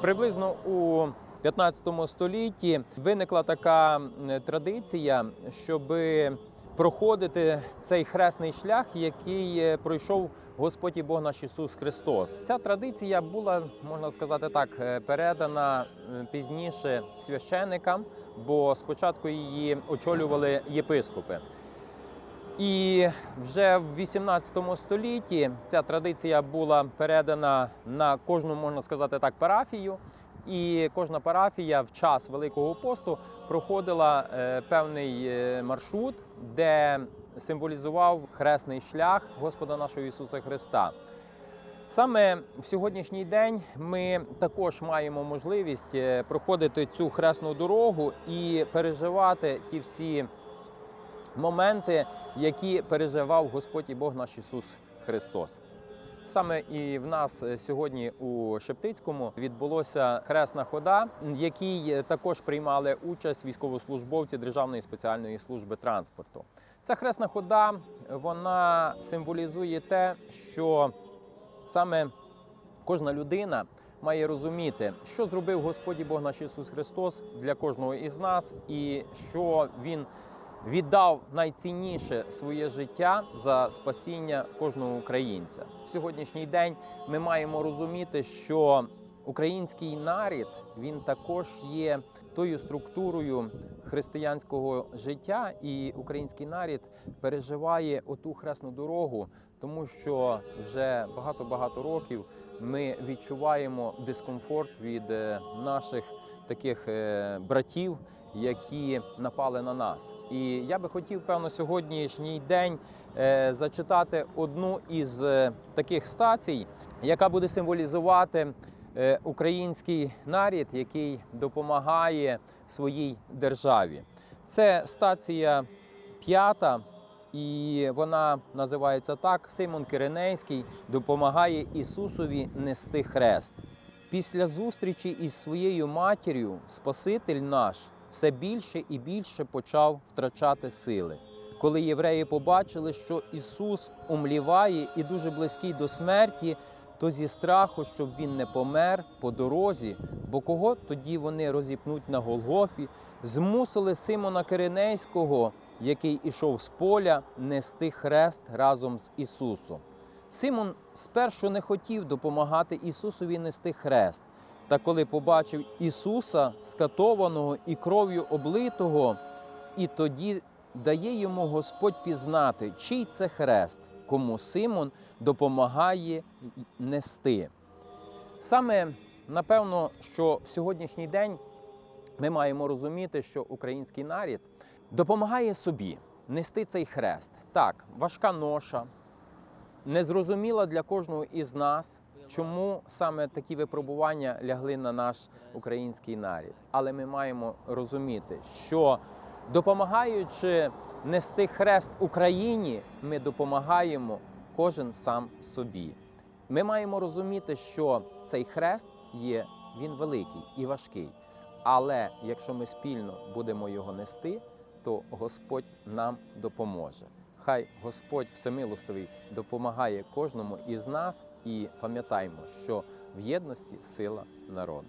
Приблизно у 15 столітті виникла така традиція, щоб проходити цей хресний шлях, який е, пройшов Господь і Бог наш Ісус Христос. Ця традиція була, можна сказати так, е, передана е, пізніше священикам, бо спочатку її очолювали єпископи. І вже в 18 столітті ця традиція була передана на кожну, можна сказати так, парафію. І кожна парафія в час Великого посту проходила е, певний е, маршрут, де символізував хресний шлях Господа нашого Ісуса Христа. Саме в сьогоднішній день ми також маємо можливість е, проходити цю хресну дорогу і переживати ті всі моменти, які переживав Господь і Бог наш Ісус Христос. Саме і в нас е, сьогодні у Шептицькому відбулося хресна хода, в якій е, також приймали участь військовослужбовці Державної спеціальної служби транспорту. Ця хресна хода вона символізує те, що саме кожна людина має розуміти, що зробив Господь і Бог наш Ісус Христос для кожного із нас, і що Він віддав найцінніше своє життя за спасіння кожного українця. В сьогоднішній день ми маємо розуміти, що український нарід він також є тою структурою християнського життя, і український нарід переживає оту хресну дорогу, тому що вже багато-багато років ми відчуваємо дискомфорт від е, наших таких е, братів, які напали на нас. І я би хотів, певно, сьогоднішній день е, зачитати одну із е, таких стацій, яка буде символізувати е, український нарід, який допомагає своїй державі. Це стація п'ята. І вона називається так: Симон Киринейський допомагає Ісусові нести хрест. Після зустрічі із своєю матір'ю Спаситель наш все більше і більше почав втрачати сили. Коли євреї побачили, що Ісус умліває і дуже близький до смерті, то зі страху, щоб він не помер по дорозі, бо кого тоді вони розіпнуть на Голгофі, змусили Симона Киринейського, який ішов з поля, нести хрест разом з Ісусом. Симон спершу не хотів допомагати Ісусові нести хрест. Та коли побачив Ісуса, скатованого і кров'ю облитого, і тоді дає йому Господь пізнати, чий це хрест, кому Симон допомагає нести. Саме напевно, що в сьогоднішній день ми маємо розуміти, що український нарід допомагає собі нести цей хрест. Так, важка ноша, незрозуміла для кожного із нас, чому саме такі випробування лягли на наш український нарід. Але ми маємо розуміти, що допомагаючи нести хрест Україні, ми допомагаємо кожен сам собі. Ми маємо розуміти, що цей хрест є він великий і важкий. Але якщо ми спільно будемо його нести, то Господь нам допоможе. Хай Господь Всемилостивий допомагає кожному із нас і пам'ятаймо, що в єдності сила народу.